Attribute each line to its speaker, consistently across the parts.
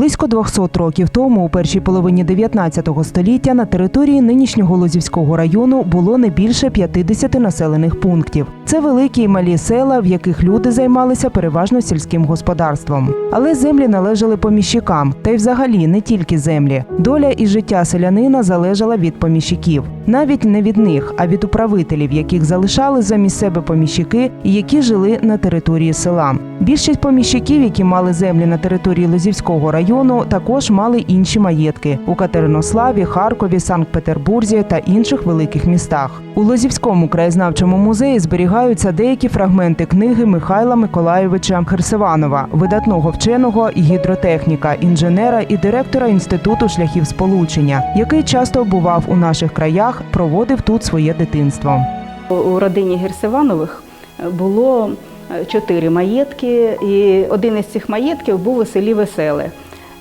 Speaker 1: Близько 200 років тому, у першій половині 19 століття, на території нинішнього Лозівського району було не більше 50 населених пунктів. Це великі і малі села, в яких люди займалися переважно сільським господарством. Але землі належали поміщикам, та й взагалі не тільки землі. Доля і життя селянина залежала від поміщиків. Навіть не від них, а від управителів, яких залишали замість себе поміщики і які жили на території села. Більшість поміщиків, які мали землі на території Лозівського району, також мали інші маєтки у Катеринославі, Харкові, Санкт-Петербурзі та інших великих містах. У Лозівському краєзнавчому музеї зберігаються деякі фрагменти книги Михайла Миколайовича Херсеванова, видатного вченого і гідротехніка, інженера і директора інституту шляхів сполучення, який часто бував у наших краях, проводив тут своє дитинство.
Speaker 2: У родині Герсиванових було чотири маєтки, і один із цих маєтків був у селі Веселе.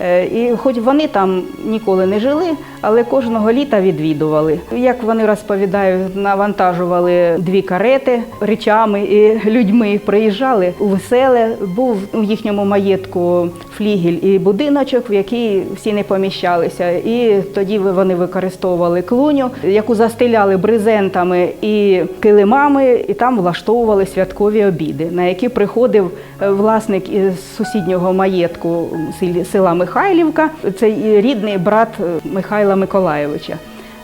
Speaker 2: Е, І хоч вони там ніколи не жили, але кожного літа відвідували. Як вони розповідають, навантажували дві карети речами і людьми. Приїжджали у веселе. Був у їхньому маєтку флігель і будиночок, в який всі не поміщалися. І тоді вони використовували клуню, яку застеляли брезентами і килимами, і там влаштовували святкові обіди, на які приходив е, власник із сусіднього маєтку села Михайлівка. Це рідний брат е, Михайла Миколайовича.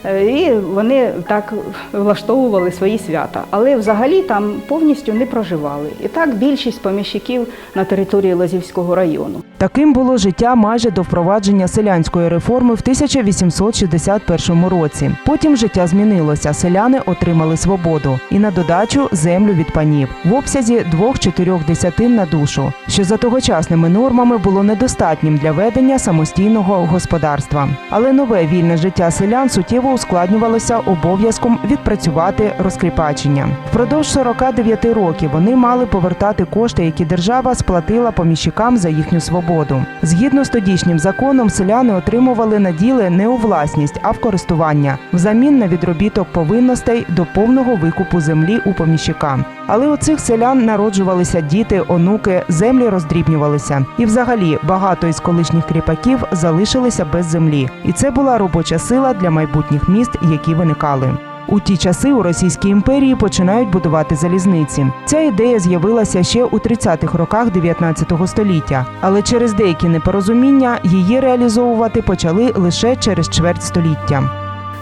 Speaker 2: Е, І вони так влаштовували свої свята, але взагалі там повністю не проживали. І так більшість поміщиків на території Лазівського району.
Speaker 1: Таким було життя майже до впровадження селянської реформи в 1861 році. Потім життя змінилося. Селяни отримали свободу і на додачу землю від панів в обсязі двох-чотирьох десятин на душу, що за тогочасними нормами було недостатнім для ведення самостійного господарства. Але нове вільне життя селян суттєво ускладнювалося обов'язком відпрацювати розкріпачення. Впродовж 49 років вони мали повертати кошти, які держава сплатила поміщикам за їхню свободу. Згідно з тодішнім законом, селяни отримували наділи не у власність, а в користування взамін на відробіток повинностей до повного викупу землі у поміщика. Але у цих селян народжувалися діти, онуки, землі роздрібнювалися. І взагалі багато із колишніх кріпаків залишилися без землі. І це була робоча сила для майбутніх міст, які виникали. У ті часи у Російській імперії починають будувати залізниці. Ця ідея з'явилася ще у 30-х роках 19 століття, але через деякі непорозуміння її реалізовувати почали лише через чверть століття.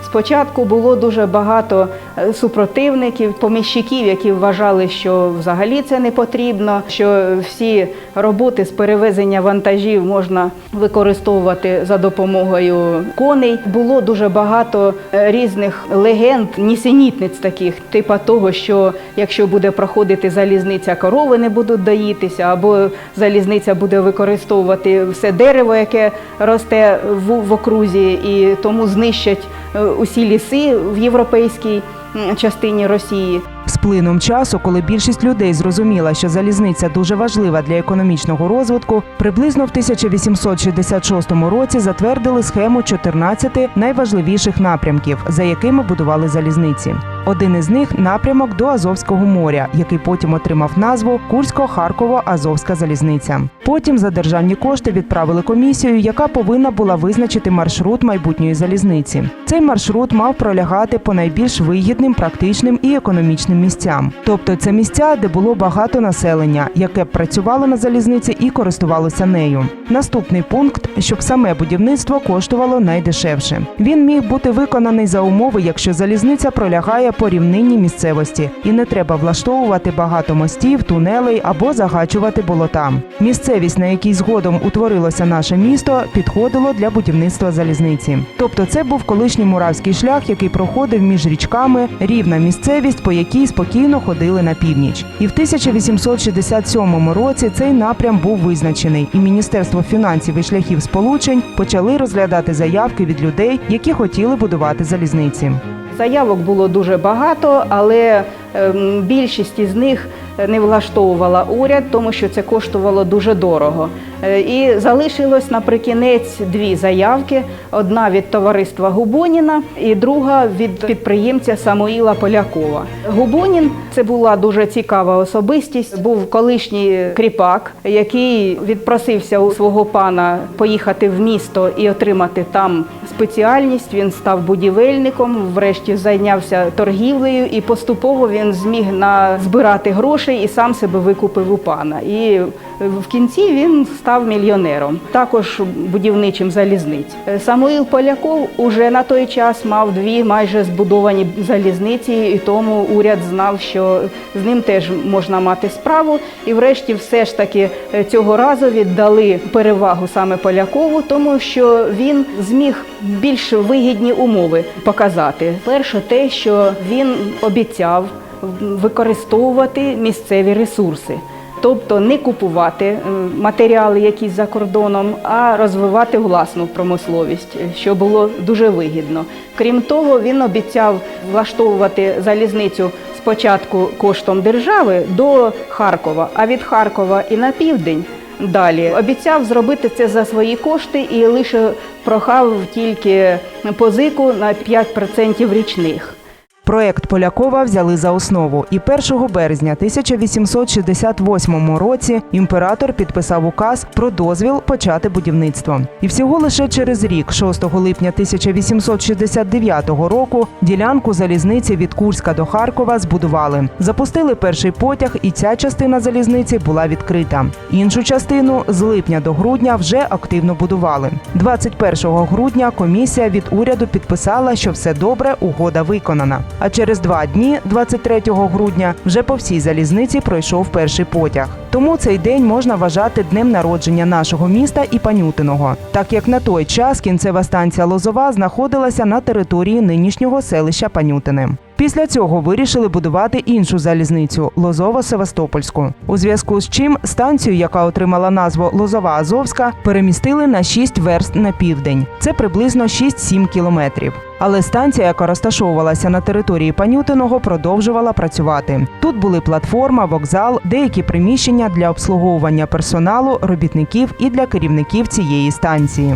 Speaker 2: Спочатку було дуже багато супротивників, поміщиків, які вважали, що взагалі це не потрібно, що всі роботи з перевезення вантажів можна використовувати за допомогою коней. Було дуже багато е, різних легенд, нісенітниць таких, типа того, що якщо буде проходити залізниця, корови не будуть доїтися, або залізниця буде використовувати все дерево, яке росте в, окрузі, і тому знищать е, усі ліси в європейській частині Росії.
Speaker 1: З плином часу, коли більшість людей зрозуміла, що залізниця дуже важлива для економічного розвитку, приблизно в 1866 році затвердили схему 14 найважливіших напрямків, за якими будували залізниці. Один із них напрямок до Азовського моря, який потім отримав назву Курсько-Харково-Азовська залізниця. Потім за державні кошти відправили комісію, яка повинна була визначити маршрут майбутньої залізниці. Цей маршрут мав пролягати по найбільш вигідним, практичним і економічним місцям. Тобто це місця, де було багато населення, яке б працювало на залізниці і користувалося нею. Наступний пункт, щоб саме будівництво коштувало найдешевше. Він міг бути виконаний за умови, якщо залізниця пролягає по рівнинній місцевості, і не треба влаштовувати багато мостів, тунелей або загачувати болота. Місцевість, на якій згодом утворилося наше місто, підходило для будівництва залізниці. Тобто, це був колишній муравський шлях, який проходив між річками, рівна місцевість, по якій спокійно ходили на північ. І в 1867 році цей напрям був визначений, і Міністерство фінансів і шляхів сполучень почали розглядати заявки від людей, які хотіли будувати залізниці.
Speaker 2: Заявок було дуже багато, але більшість із них не влаштовувала уряд, тому що це коштувало дуже дорого. Е, І залишилось наприкінець дві заявки: одна від товариства Губоніна і друга від підприємця Самуїла Полякова. Губонін це була дуже цікава особистість. Був колишній кріпак, який відпросився у свого пана поїхати в місто і отримати там спеціальність. Він став будівельником, врешті зайнявся торгівлею, і поступово він зміг назбирати грошей і сам себе викупив у пана. І в кінці він став мільйонером, також будівничим залізниць. Самуїл Поляков уже на той час мав дві майже збудовані залізниці, і тому уряд знав, що з ним теж можна мати справу. І врешті, все ж таки е, цього разу віддали перевагу саме Полякову, тому що він зміг більш вигідні умови показати. Перше, те, що він обіцяв використовувати місцеві ресурси. Тобто не купувати е, матеріали якісь за кордоном, а розвивати власну промисловість, що було дуже вигідно. Крім того, він обіцяв влаштовувати залізницю спочатку коштом держави до Харкова, а від Харкова і на південь. Далі обіцяв зробити це за свої кошти і лише прохав тільки позику на 5% річних.
Speaker 1: Проект Полякова взяли за основу, і 1 березня 1868 році імператор підписав указ про дозвіл почати будівництво. І всього лише через рік, 6 липня 1869 року, ділянку залізниці від Курська до Харкова збудували. Запустили перший потяг, і ця частина залізниці була відкрита. Іншу частину з липня до грудня вже активно будували. 21 грудня комісія від уряду підписала, що все добре, угода виконана. А через два дні, 23 грудня, вже по всій залізниці пройшов перший потяг. Тому цей день можна вважати днем народження нашого міста і Панютиного, так як на той час кінцева станція Лозова знаходилася на території нинішнього селища Панютине. Після цього вирішили будувати іншу залізницю Лозово-Севастопольську. У зв'язку з чим станцію, яка отримала назву Лозова Азовська, перемістили на 6 верст на південь. Це приблизно 6-7 кілометрів. Але станція, яка розташовувалася на території Панютиного, продовжувала працювати. Тут були платформа, вокзал, деякі приміщення для обслуговування персоналу, робітників і для керівників цієї станції.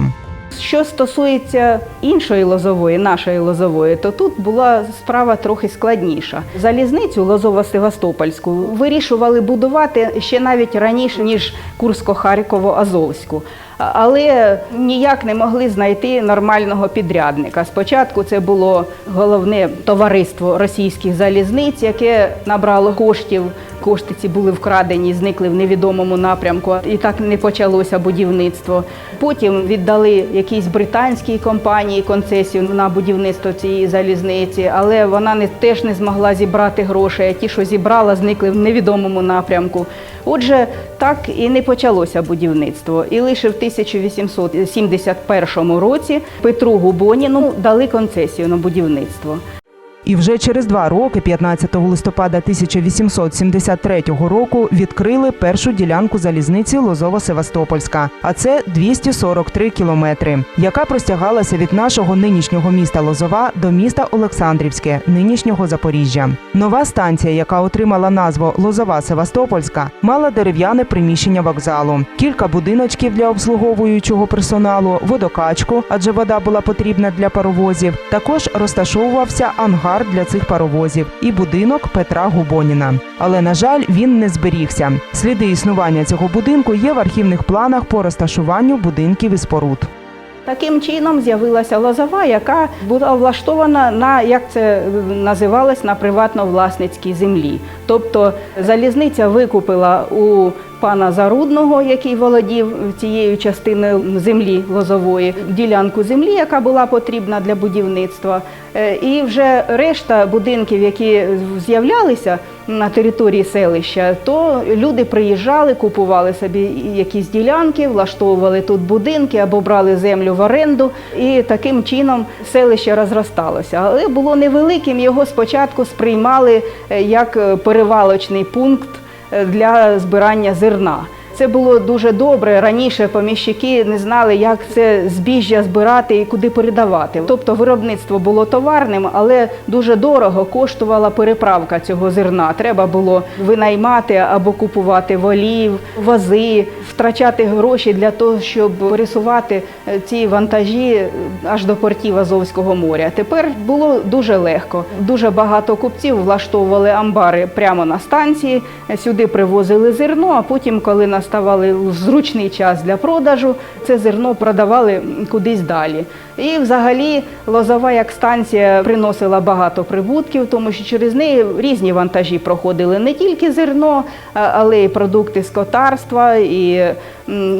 Speaker 2: Що стосується іншої лозової, нашої лозової, то тут була справа трохи складніша. Залізницю Лозово-Севастопольську вирішували будувати ще навіть раніше ніж Курсько-Харково-Азовську. Але ніяк не могли знайти нормального підрядника. Спочатку це було головне товариство російських залізниць, яке набрало коштів. Кошти ці були вкрадені, зникли в невідомому напрямку, і так не почалося будівництво. Потім віддали якійсь британській компанії концесію на будівництво цієї залізниці, але вона не теж не змогла зібрати грошей. А ті, що зібрала, зникли в невідомому напрямку. Отже, так і не почалося будівництво. І лише в 1871 році Петру Губоніну дали концесію на будівництво.
Speaker 1: І вже через два роки, 15 листопада 1873 року, відкрили першу ділянку залізниці Лозово-Севастопольська, а це 243 кілометри, яка простягалася від нашого нинішнього міста Лозова до міста Олександрівське, нинішнього Запоріжжя. Нова станція, яка отримала назву Лозова Севастопольська, мала дерев'яне приміщення вокзалу, кілька будиночків для обслуговуючого персоналу, водокачку, адже вода була потрібна для паровозів. Також розташовувався ангар для цих паровозів і будинок Петра Губоніна. Але на жаль, він не зберігся. Сліди існування цього будинку є в архівних планах по розташуванню будинків і споруд.
Speaker 2: Таким чином з'явилася лозова, яка була влаштована на як це називалось на приватно-власницькій землі. Тобто залізниця викупила у пана Зарудного, який володів цією частиною землі лозової, ділянку землі, яка була потрібна для будівництва. Е, І вже решта будинків, які з'являлися на території селища, то люди приїжджали, купували собі якісь ділянки, влаштовували тут будинки або брали землю в оренду, і таким чином селище розросталося. Але було невеликим. Його спочатку сприймали е, як е, перевалочний пункт е, для збирання зерна. Це було дуже добре. Раніше поміщики не знали, як це збіжжя збирати і куди передавати. Тобто виробництво було товарним, але дуже дорого коштувала переправка цього зерна. Треба було винаймати або купувати волів, вози, втрачати гроші для того, щоб пересувати е, ці вантажі е, аж до портів Азовського моря. Тепер було дуже легко. Дуже багато купців влаштовували амбари прямо на станції. Сюди привозили зерно, а потім, коли наставали зручний час для продажу, це зерно продавали кудись далі. І взагалі Лозова як станція приносила багато прибутків, тому що через неї різні вантажі проходили не тільки зерно, але й продукти скотарства, і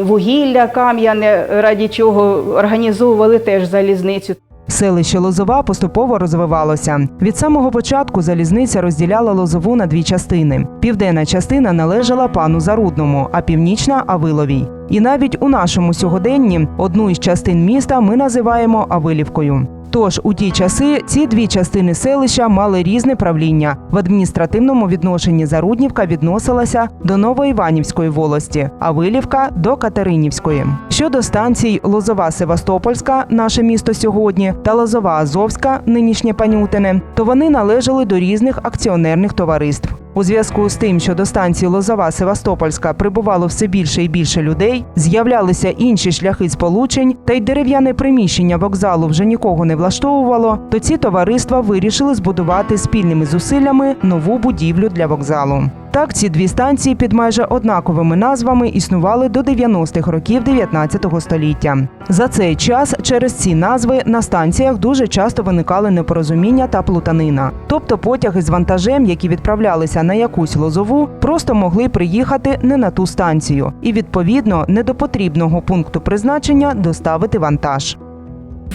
Speaker 2: вугілля кам'яне, раді чого організовували теж залізницю.
Speaker 1: Селище Лозова поступово розвивалося. Від самого початку залізниця розділяла Лозову на дві частини. Південна частина належала пану Зарудному, а північна Авиловій. І навіть у нашому сьогоденні одну із частин міста ми називаємо Авилівкою. Тож у ті часи ці дві частини селища мали різне правління. В адміністративному відношенні Заруднівка відносилася до Новоіванівської волості, а Вилівка до Катеринівської. Щодо станцій Лозова Севастопольська, наше місто сьогодні, та Лозова Азовська, нинішнє Панютине, то вони належали до різних акціонерних товариств. У зв'язку з тим, що до станції Лозова Севастопольська прибувало все більше і більше людей, з'являлися інші шляхи сполучень, та й дерев'яне приміщення вокзалу вже нікого не влаштовувало, то ці товариства вирішили збудувати спільними зусиллями нову будівлю для вокзалу. Так, ці дві станції під майже однаковими назвами існували до 90-х років 19 століття. За цей час через ці назви на станціях дуже часто виникали непорозуміння та плутанина. Тобто потяги з вантажем, які відправлялися на якусь лозову, просто могли приїхати не на ту станцію і відповідно не до потрібного пункту призначення доставити вантаж.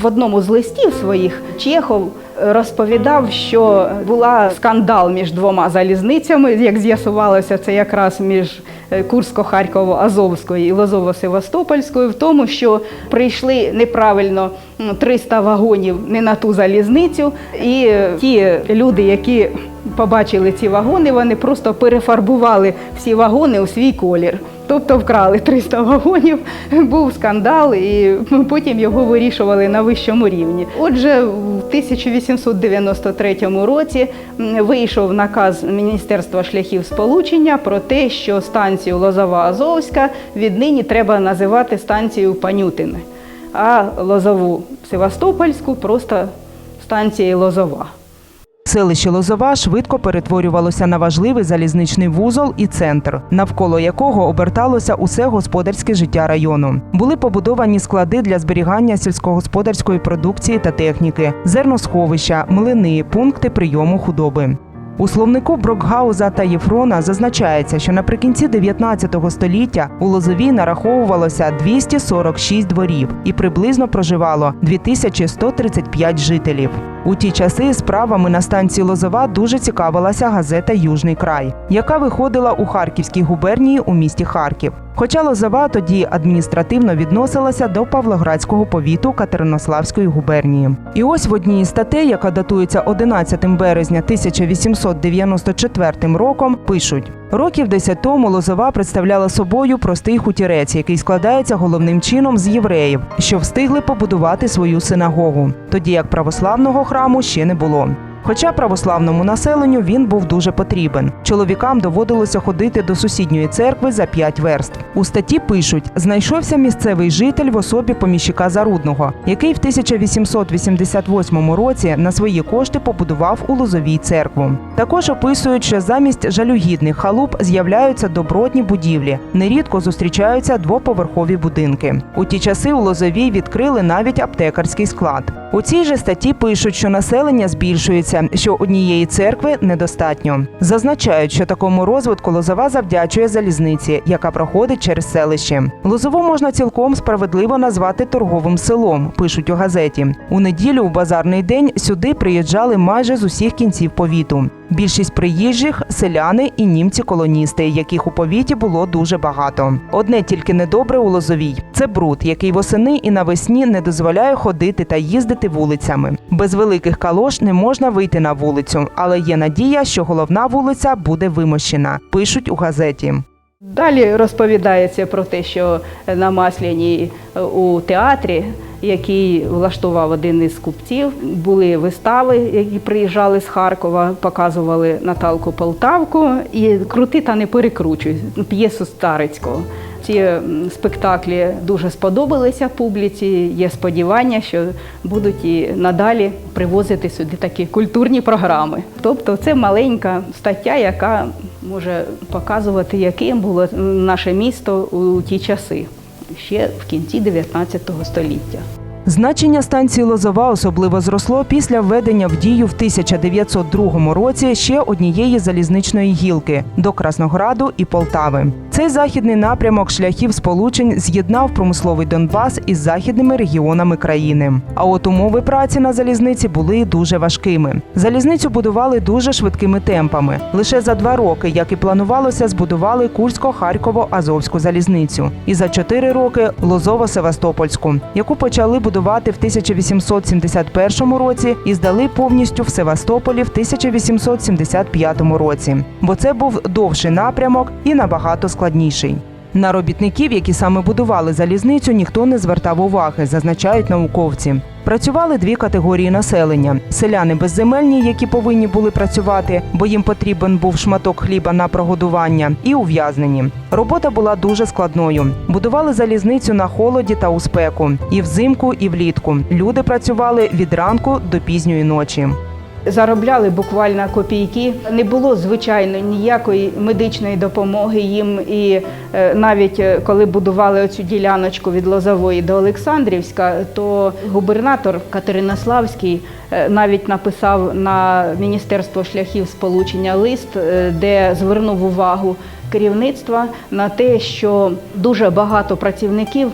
Speaker 2: В одному з листів своїх Чехов розповідав, що була скандал між двома залізницями. Як з'ясувалося, це якраз між е, Курсько-Харково-Азовською і Лозово-Севастопольською, в тому, що прийшли неправильно м, 300 вагонів не на ту залізницю, і ті люди, які побачили ці вагони, вони просто перефарбували всі вагони у свій колір. Тобто вкрали 300 вагонів, був скандал, і потім його вирішували на вищому рівні. Отже, в 1893 році вийшов наказ Міністерства шляхів сполучення про те, що станцію Лозова-Азовська віднині треба називати станцією Панютине, а Лозову Севастопольську просто станцією Лозова.
Speaker 1: Селище Лозова швидко перетворювалося на важливий залізничний вузол і центр, навколо якого оберталося усе господарське життя району. Були побудовані склади для зберігання сільськогосподарської продукції та техніки, зерносховища, млини, пункти прийому худоби. У словнику Брокгауза та Єфрона зазначається, що наприкінці 19 століття у Лозовій нараховувалося 246 дворів і приблизно проживало 2135 жителів. У ті часи справами на станції Лозова дуже цікавилася газета Южний край, яка виходила у Харківській губернії у місті Харків. Хоча Лозова тоді адміністративно відносилася до Павлоградського повіту Катеринославської губернії. І ось в одній із статей, яка датується 11 березня 1894 роком, пишуть: років 10 тому Лозова представляла собою простий хутірець, який складається головним чином з євреїв, що встигли побудувати свою синагогу, тоді як православного храму ще не було. Хоча православному населенню він був дуже потрібен. Чоловікам доводилося ходити до сусідньої церкви за п'ять верст. У статті пишуть: знайшовся місцевий житель в особі поміщика Зарудного, який в 1888 році на свої кошти побудував у Лозовій церкву. Також описують, що замість жалюгідних халуп з'являються добротні будівлі. Нерідко зустрічаються двоповерхові будинки. У ті часи у Лозовій відкрили навіть аптекарський склад. У цій же статті пишуть, що населення збільшується, що однієї церкви недостатньо. Зазначають, що такому розвитку Лозова завдячує залізниці, яка проходить через селище. Лозову можна цілком справедливо назвати торговим селом, пишуть у газеті. У неділю у базарний день сюди приїжджали майже з усіх кінців повіту. Більшість приїжджих селяни і німці-колоністи, яких у повіті було дуже багато. Одне тільки недобре у Лозовій це бруд, який восени і навесні не дозволяє ходити та їздити вулицями. Без великих калош не можна вийти на вулицю, але є надія, що головна вулиця буде вимощена. Пишуть у газеті.
Speaker 2: Далі розповідається про те, що на Масляній е, у театрі, який влаштував один із купців, були вистави, які приїжджали з Харкова, показували Наталку Полтавку і крути та не перекручуй п'єсу Старицького. Ці спектаклі дуже сподобалися публіці. Є сподівання, що будуть і надалі привозити сюди такі культурні програми. Тобто, це маленька стаття, яка може показувати, яким було наше місто у ті часи, ще в кінці 19 століття.
Speaker 1: Значення станції Лозова особливо зросло після введення в дію в 1902 році ще однієї залізничної гілки до Краснограду і Полтави. Цей західний напрямок шляхів сполучень з'єднав промисловий Донбас із західними регіонами країни. А от умови праці на залізниці були дуже важкими. Залізницю будували дуже швидкими темпами. Лише за два роки, як і планувалося, збудували Курсько-Харково-Азовську залізницю. І за чотири роки Лозово-Севастопольську, яку почали будувати в 1871 році і здали повністю в Севастополі в 1875 році. Бо це був довший напрямок і набагато складніший. На робітників, які саме будували залізницю, ніхто не звертав уваги, зазначають науковці. Працювали дві категорії населення: селяни безземельні, які повинні були працювати, бо їм потрібен був шматок хліба на прогодування, і ув'язнені. Робота була дуже складною. Будували залізницю на холоді та у спеку, і взимку, і влітку. Люди працювали від ранку до пізньої ночі.
Speaker 2: Заробляли буквально копійки. Не було звичайно ніякої медичної допомоги їм. І е, навіть е, коли будували оцю діляночку від Лозової до Олександрівська, то губернатор Катеринославський е, навіть написав на Міністерство шляхів сполучення лист, де звернув увагу керівництва на те, що дуже багато працівників,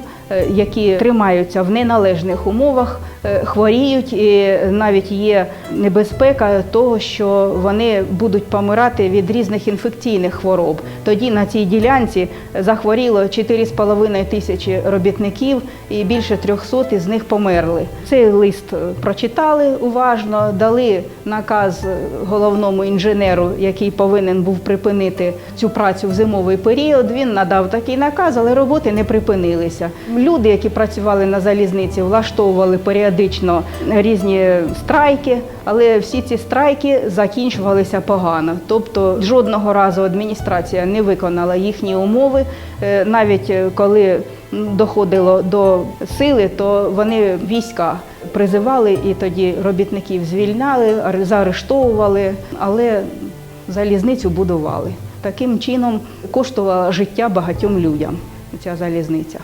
Speaker 2: які тримаються в неналежних умовах, хворіють, і навіть є небезпека того, що вони будуть помирати від різних інфекційних хвороб. Тоді на цій ділянці захворіло 4,5 тисячі робітників, і більше 300 із них померли. Цей лист е, прочитали уважно, дали наказ е, головному інженеру, який повинен був припинити цю працю в зимовий період. Він надав такий наказ, але роботи не припинилися. Люди, які працювали на залізниці, влаштовували періодично різні страйки, але всі ці страйки закінчувалися погано. Тобто жодного разу адміністрація не виконала їхні умови. Е, Навіть е, коли доходило до сили, то вони війська призивали і тоді робітників звільняли, заарештовували, але залізницю будували. Таким чином коштувала життя багатьом людям ця залізниця.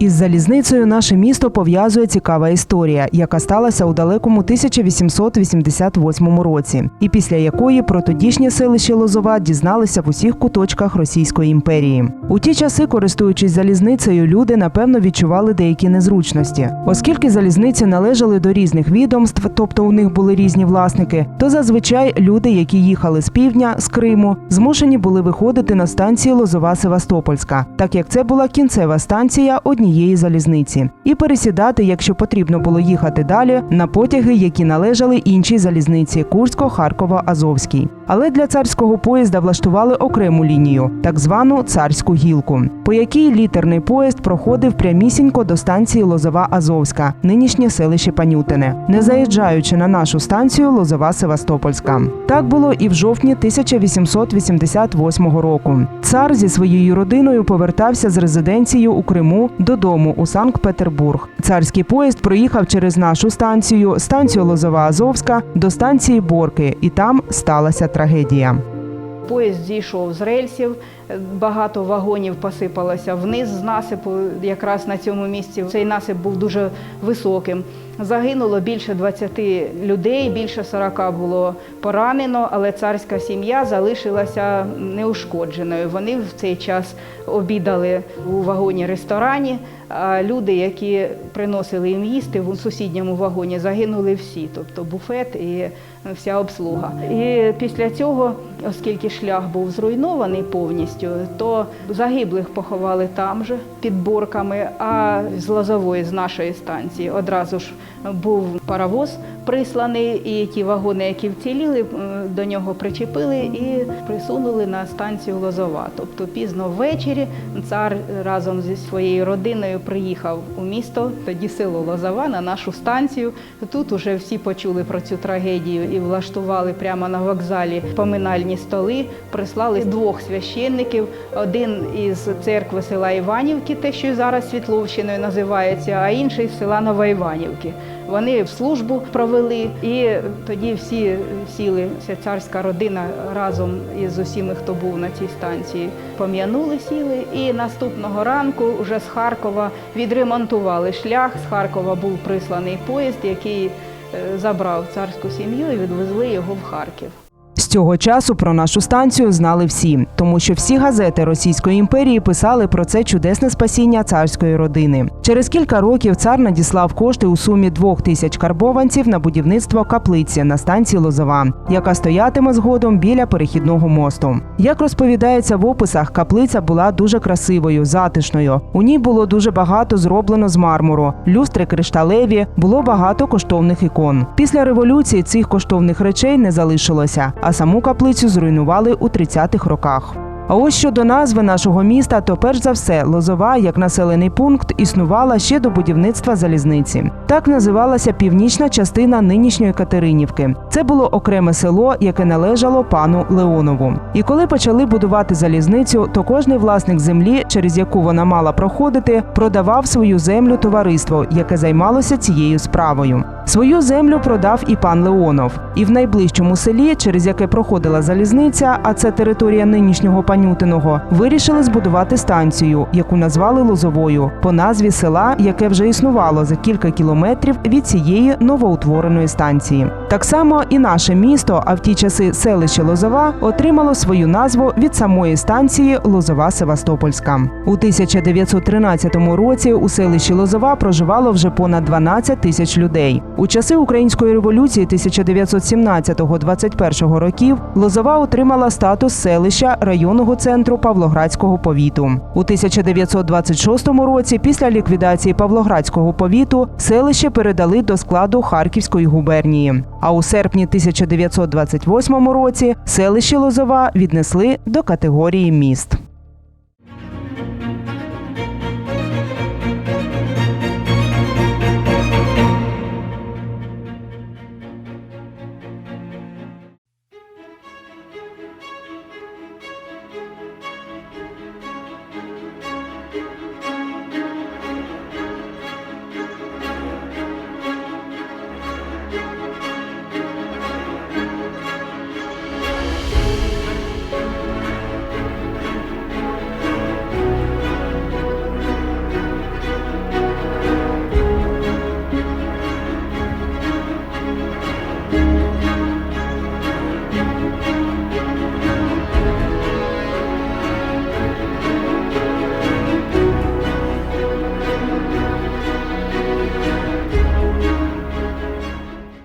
Speaker 1: Із залізницею наше місто пов'язує цікава історія, яка сталася у далекому 1888 році, і після якої про тодішнє селище Лозова дізналися в усіх куточках Російської імперії. У ті часи, користуючись залізницею, люди напевно відчували деякі незручності, оскільки залізниці належали до різних відомств, тобто у них були різні власники, то зазвичай люди, які їхали з півдня з Криму, змушені були виходити на станції Лозова Севастопольська, так як це була кінцева станція однієї залізниці, і пересідати, якщо потрібно було їхати далі, на потяги, які належали іншій залізниці Курсько, Харкова, Азовській. Але для царського поїзда влаштували окрему лінію, так звану царську гілку, по якій літерний поїзд проходив прямісінько до станції Лозова Азовська, нинішнє селище Панютине, не заїжджаючи на нашу станцію Лозова Севастопольська. Так було і в жовтні 1888 року. Цар зі своєю родиною повертався з резиденцією у Криму додому у Санкт-Петербург. Царський поїзд проїхав через нашу станцію, станцію Лозова Азовська до станції Борки, і там сталася трагедія.
Speaker 2: Поїзд зійшов з рельсів, багато вагонів посипалося вниз з насипу. Якраз на цьому місці цей насип був дуже високим. Загинуло більше 20 людей, більше 40 було поранено, але царська сім'я залишилася неушкодженою. Вони в цей час обідали у вагоні ресторані. А люди, які приносили їм їсти в сусідньому вагоні, загинули всі, тобто буфет і вся обслуга. І після цього, оскільки шлях був зруйнований повністю, то загиблих поховали там же під борками, а з Лозової, з нашої станції, одразу ж був паровоз присланий, і ті вагони, які вціліли, до нього причепили і присунули на станцію Лозова. Тобто пізно ввечері цар разом зі своєю родиною приїхав у місто, тоді село Лозова, на нашу станцію. Тут уже всі почули про цю трагедію і влаштували прямо на вокзалі поминальні столи. Прислали двох священників, один із церкви села Іванівки, те, що зараз Світловщиною називається, а інший з села Новоіванівки. Вони в службу провели, і тоді всі сіли, вся царська родина разом із усіми, хто був на цій станції, пом'янули сіли. І наступного ранку вже з Харкова відремонтували шлях. З Харкова був присланий поїзд, який е, забрав царську сім'ю і відвезли його в Харків.
Speaker 1: З цього часу про нашу станцію знали всі, тому що всі газети Російської імперії писали про це чудесне спасіння царської родини. Через кілька років цар надіслав кошти у сумі двох тисяч карбованців на будівництво каплиці на станції Лозова, яка стоятиме згодом біля перехідного мосту. Як розповідається в описах, каплиця була дуже красивою, затишною. У ній було дуже багато зроблено з мармуру, люстри кришталеві, було багато коштовних ікон. Після революції цих коштовних речей не залишилося, а саму каплицю зруйнували у 30-х роках. А ось щодо назви нашого міста, то перш за все Лозова як населений пункт існувала ще до будівництва залізниці. Так називалася північна частина нинішньої Катеринівки. Це було окреме село, яке належало пану Леонову. І коли почали будувати залізницю, то кожний власник землі, через яку вона мала проходити, продавав свою землю товариству, яке займалося цією справою. Свою землю продав і пан Леонов. І в найближчому селі, через яке проходила залізниця, а це територія нинішнього Панютиного, вирішили збудувати станцію, яку назвали Лозовою, по назві села, яке вже існувало за кілька кілометрів від цієї новоутвореної станції. Так само і наше місто, а в ті часи селище Лозова, отримало свою назву від самої станції Лозова Севастопольська. У 1913 році у селищі Лозова проживало вже понад 12 тисяч людей. У часи української революції 1917-21 років Лозова отримала статус селища районного центру Павлоградського повіту. У 1926 році, після ліквідації Павлоградського повіту, селище передали до складу Харківської губернії. А у серпні 1928 році селище Лозова віднесли до категорії міст.